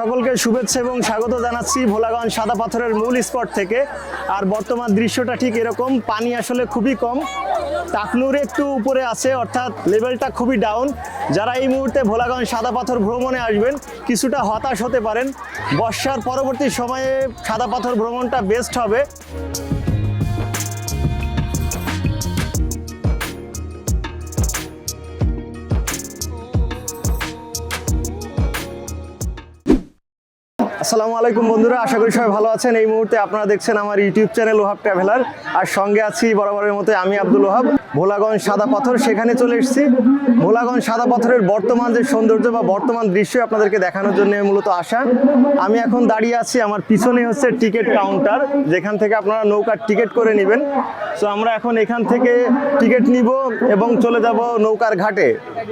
সকলকে শুভেচ্ছা এবং স্বাগত জানাচ্ছি ভোলাগঞ্জ সাদা পাথরের মূল স্পট থেকে। আর বর্তমান দৃশ্যটা ঠিক এরকম, পানি আসলে খুবই কম। টাকনুর একটু উপরে আছে, অর্থাৎ লেভেলটা খুবই ডাউন যারা এই মুহূর্তে ভোলাগঞ্জ সাদা পাথর ভ্রমণে আসবেন, কিছুটা হতাশ হতে পারেন। বর্ষার পরবর্তী সময়ে সাদা পাথর ভ্রমণটা বেস্ট হবে। আসসালামু আলাইকুম বন্ধুরা, আশা করি সবাই ভালো আছেন। এই মুহূর্তে আপনারা দেখছেন আমার ইউটিউব চ্যানেল ওহাব ট্রাভেলার। আর সঙ্গে আছি বরাবরের মতো আমি আব্দুল ওহাব ভোলাগঞ্জ সাদা পাথর, সেখানে চলে এসেছি। ভোলাগঞ্জ সাদা পাথরের বর্তমান যে সৌন্দর্য বা বর্তমান দৃশ্য আপনাদেরকে দেখানোর জন্য মূলত আসা আমি এখন দাঁড়িয়ে আছি, আমার পিছনে হচ্ছে টিকিট কাউন্টার, যেখান থেকে আপনারা নৌকার টিকিট করে নেবেন। সো আমরা এখন এখান থেকে টিকিট নিব এবং চলে যাব নৌকার ঘাটে।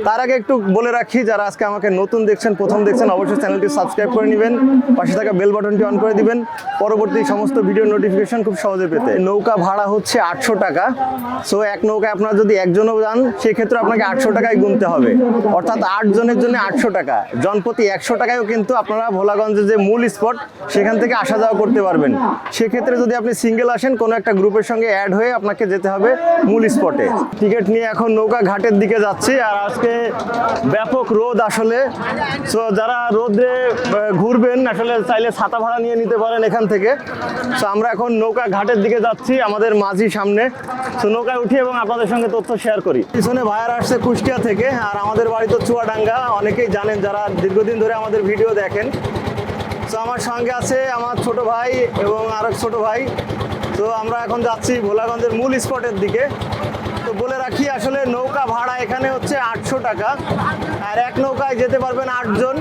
তার আগে একটু বলে রাখি, যারা আজকে আমাকে নতুন দেখছেন, প্রথম দেখছেন, অবশ্যই চ্যানেলটি সাবস্ক্রাইব করে নেবেন। পাশে থাকা বেল বাটনটি অন করে দিবেন। পরবর্তী সমস্ত ভিডিও নোটিফিকেশন খুব সহজে পেতে। নৌকা ভাড়া হচ্ছে আটশো টাকা। সো এক নৌকায় আপনারা যদি একজনও যান, সেক্ষেত্রে আপনাকে আটশো টাকায় গুনতে হবে। অর্থাৎ আট জনের জন্য আটশো টাকা। জনপ্রতি একশো টাকায়ও কিন্তু আপনারা ভোলাগঞ্জের যে মূল স্পট সেখান থেকে আসা যাওয়া করতে পারবেন। সেক্ষেত্রে যদি আপনি সিঙ্গেল আসেন, কোনো একটা গ্রুপের সঙ্গে অ্যাড হয়ে আপনাকে যেতে হবে মূল স্পটে টিকিট নিয়ে এখন নৌকা ঘাটের দিকে যাচ্ছি। আর আজকে ব্যাপক রোদ আসলে। সো যারা রোদে ঘুরবেন, আসলে চাইলে ছাতা ভাড়া নিয়ে নিতে পারেন এখান থেকে। তো আমরা এখন নৌকা ঘাটের দিকে যাচ্ছি, আমাদের মাঝি সামনে। তো নৌকায় উঠি এবং আপনাদের সঙ্গে তথ্য শেয়ার করি। পিছনে ভাইয়ার আসছে কুষ্টিয়া থেকে, আর আমাদের বাড়ি তো চুয়াডাঙ্গা। অনেকেই জানেন যারা দীর্ঘদিন ধরে আমাদের ভিডিও দেখেন। তো আমার সঙ্গে আছে আমার ছোট ভাই এবং আর এক ছোট ভাই। তো আমরা এখন যাচ্ছি ভোলাগঞ্জের মূল স্পটের দিকে। তো বলে রাখি, আসলে নৌকা ভাড়া এখানে হচ্ছে আটশো টাকা। আর এক নৌকায় যেতে পারবেন আটজন।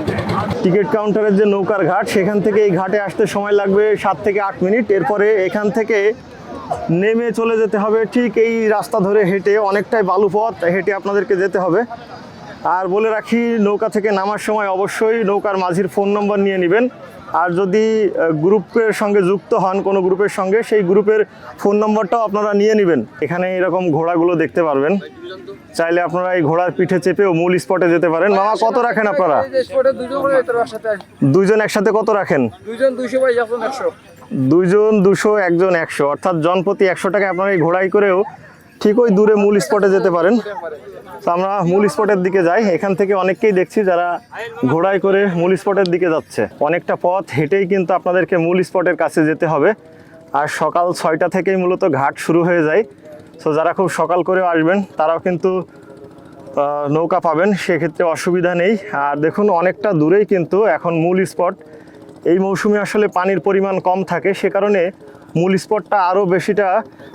টিকিট কাউন্টারের যে নৌকার ঘাট, সেখান থেকে এই ঘাটে আসতে সময় লাগবে সাত থেকে আট মিনিট। এরপরে এখান থেকে নেমে চলে যেতে হবে ঠিক এই রাস্তা ধরে হেঁটে, অনেকটাই বালু পথ, হেঁটে আপনাদেরকে যেতে হবে। আর বলে রাখি, নৌকা থেকে নামার সময় অবশ্যই নৌকার মাঝির ফোন নম্বর নিয়ে নেবেন। আর যদি গ্রুপের সঙ্গে যুক্ত হন, কোনো গ্রুপের সঙ্গে, সেই গ্রুপের ফোন নম্বরটাও আপনারা নিয়ে নেবেন। এখানে এরকম ঘোড়াগুলো দেখতে পারবেন। চাইলে আপনারা এই ঘোড়ার পিঠে চেপেও মূল স্পটে যেতে পারেন। মামা, কত রাখেন আপনারা? দুইজন একসাথে কত রাখেন? দুইজন, দুশো, একজন একশো। অর্থাৎ জনপ্রতি একশো টাকা আপনারা এই ঘোড়াই করেও ঠিক ওই দূরে মূল স্পটে যেতে পারেন। তো আমরা মূল স্পটের দিকে যাই। এখান থেকে অনেককেই দেখছি যারা ঘোড়ায় করে মূল স্পটের দিকে যাচ্ছে। অনেকটা পথ হেঁটেই কিন্তু আপনাদেরকে মূল স্পটের কাছে যেতে হবে। আর সকাল ছয়টা থেকেই মূলত ঘাট শুরু হয়ে যায়। তো যারা খুব সকাল করেও আসবেন, তারাও কিন্তু নৌকা পাবেন। সেক্ষেত্রে অসুবিধা নেই। আর দেখুন, অনেকটা দূরেই কিন্তু এখন মূল স্পট এই মৌসুমে আসলে পানির পরিমাণ কম থাকে। সে কারণে মূল স্পটটা আরও বেশিটা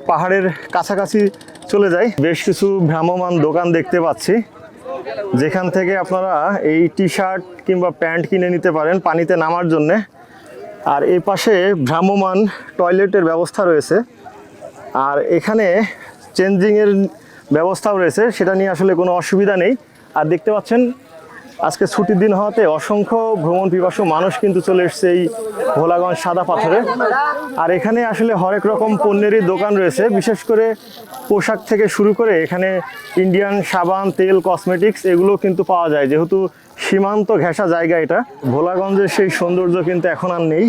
পাহাড়ের কাছাকাছি চলে যাই। বেশ কিছু ভ্রাম্যমান দোকান দেখতে পাচ্ছি। যেখান থেকে আপনারা এই টি শার্ট কিংবা প্যান্ট কিনে নিতে পারেন পানিতে নামার জন্যে। আর এই পাশে ভ্রাম্যমান টয়লেটের ব্যবস্থা রয়েছে। আর এখানে চেঞ্জিংয়ের ব্যবস্থাও রয়েছে, সেটা নিয়ে আসলে কোনো অসুবিধা নেই। আর দেখতে পাচ্ছেন আজকে ছুটির দিন হওয়াতে অসংখ্য ভ্রমণ পিপাসু মানুষ কিন্তু চলে এসছে এই ভোলাগঞ্জ সাদা পাথরে। আর এখানে আসলে হরেক রকম পণ্যেরই দোকান রয়েছে, বিশেষ করে পোশাক থেকে শুরু করে এখানে ইন্ডিয়ান সাবান, তেল, কসমেটিক্স এগুলো কিন্তু পাওয়া যায়। যেহেতু সীমান্ত ঘেঁষা জায়গা এটা, ভোলাগঞ্জের সেই সৌন্দর্য কিন্তু এখন আর নেই।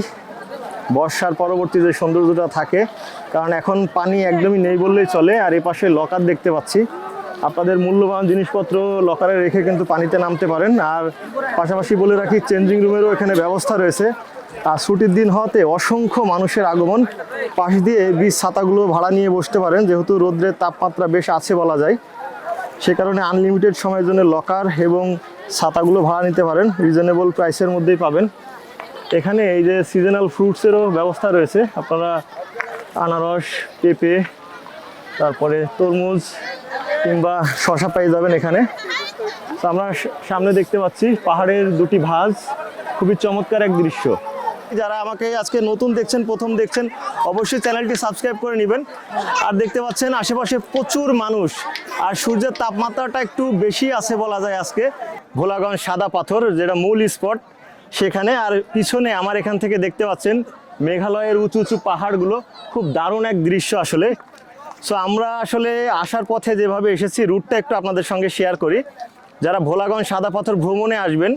বর্ষার পরবর্তী যে সৌন্দর্যটা থাকে, কারণ এখন পানি একদমই নেই বললেই চলে, আর এ পাশে লকার দেখতে পাচ্ছি। আপনাদের মূল্যবান জিনিসপত্র লকারে রেখে কিন্তু পানিতে নামতে পারেন। আর পাশাপাশি বলে রাখি চেঞ্জিং রুমেরও এখানে ব্যবস্থা রয়েছে। আর ছুটির দিন হওয়াতে অসংখ্য মানুষের আগমন। পাশ দিয়ে বীজ ছাতাগুলো ভাড়া নিয়ে বসতে পারেন, যেহেতু রোদ্রের তাপমাত্রা বেশ আছে বলা যায়। সে কারণে আনলিমিটেড সময়ের জন্য লকার এবং ছাতাগুলো ভাড়া নিতে পারেন। রিজনেবল প্রাইসের মধ্যেই পাবেন। এখানে এই যে সিজনাল ফ্রুটসেরও ব্যবস্থা রয়েছে। আপনারা আনারস, পেঁপে, তারপরে তরমুজ কিংবা শশা পেয়ে যাবেন এখানে। তো আমরা সামনে দেখতে পাচ্ছি পাহাড়ের দুটি ভাঁজ। খুবই চমৎকার এক দৃশ্য। যারা আমাকে আজকে নতুন দেখছেন, প্রথম দেখছেন, অবশ্যই চ্যানেলটি সাবস্ক্রাইব করে নেবেন। আর দেখতে পাচ্ছেন, আশেপাশে প্রচুর মানুষ। আর সূর্যের তাপমাত্রাটা একটু বেশি আছে বলা যায় আজকে। ভোলাগঞ্জ সাদা পাথর, যেটা মূল স্পট সেখানে। আর পিছনে আমার এখান থেকে দেখতে পাচ্ছেন, মেঘালয়ের উঁচু উঁচু পাহাড়গুলো। খুব দারুণ এক দৃশ্য আসলে। সো আমরা আসলে আসার পথে যেভাবে এসেছি রুটটা একটু আপনাদের সঙ্গে শেয়ার করি। যারা ভোলাগঞ্জ সাদা পাথর ভ্রমণে আসবেন,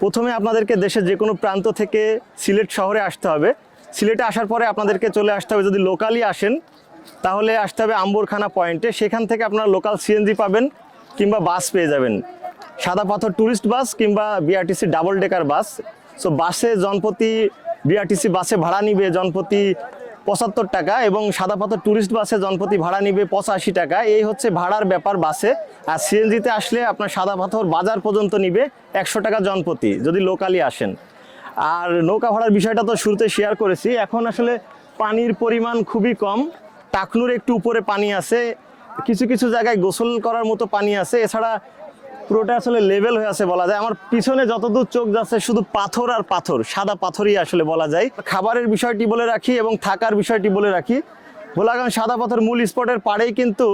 প্রথমে আপনাদেরকে দেশের যে কোনো প্রান্ত থেকে সিলেট শহরে আসতে হবে। সিলেটে আসার পরে আপনাদেরকে চলে আসতে হবে, যদি লোকালি আসেন, তাহলে আসতে হবে আম্বরখানা পয়েন্টে সেখান থেকে আপনারা লোকাল সিএনজি পাবেন, কিংবা বাস পেয়ে যাবেন। সাদা পাথর ট্যুরিস্ট বাস কিংবা BRTC double decker bus so বাসে জনপ্রতি বিআরটিসি বাসে ভাড়া নিবে জনপ্রতি পঁচাত্তর টাকা এবং সাদা পাথর ট্যুরিস্ট বাসে জনপ্রতি ভাড়া নিবে পঁচাশি টাকা। এই হচ্ছে ভাড়ার ব্যাপার বাসে আর সিএনজিতে আসলে আপনার সাদা পাথর বাজার পর্যন্ত নিবে একশো টাকা জনপ্রতি, যদি লোকালি আসেন। আর নৌকা ভাড়ার বিষয়টা তো শুরুতে শেয়ার করেছি। এখন আসলে পানির পরিমাণ খুবই কম। টাকনুর একটু উপরে পানি আছে। কিছু কিছু জায়গায় গোসল করার মতো পানি আছে। এছাড়া পুরোটা আসলে লেভেল হয়ে আছে বলা যায়। আমার পিছনে যতদূর চোখ যাচ্ছে, শুধু পাথর আর পাথর, সাদা পাথরই আসলে বলা যায়। খাবারের বিষয়টি বলে রাখি এবং থাকার বিষয়টি বলে রাখি। ভোলাগান সাদা পাথর মূল স্পটের পাড়েই কিন্তু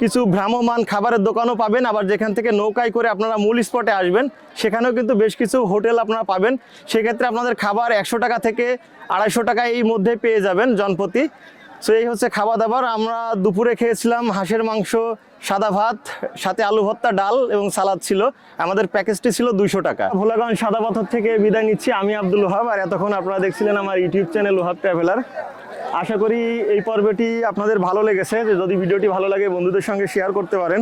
কিছু ভ্রাম্যমান খাবারের দোকানও পাবেন। আবার যেখান থেকে নৌকায় করে আপনারা মূল স্পটে আসবেন, সেখানেও কিন্তু বেশ কিছু হোটেল আপনারা পাবেন। সেক্ষেত্রে আপনাদের খাবার একশো টাকা থেকে আড়াইশো টাকা এই মধ্যে পেয়ে যাবেন জনপ্রতি। সো এই হচ্ছে খাওয়া দাবার আমরা দুপুরে খেয়েছিলাম হাঁসের মাংস, সাদা ভাত, সাথে আলু ভর্তা, ডাল এবং সালাদ ছিল। আমাদের প্যাকেজটি ছিল দুইশো টাকা। ভোলাগঞ্জ সাদা পাথর থেকে বিদায় নিচ্ছি। আমি আব্দুল ওহাব আর এতক্ষণ আপনারা দেখছিলেন আমার ইউটিউব চ্যানেল ওহাব ট্রাভেলার। আশা করি এই পর্বটি আপনাদের ভালো লেগেছে। যে যদি ভিডিওটি ভালো লাগে, বন্ধুদের সঙ্গে শেয়ার করতে পারেন।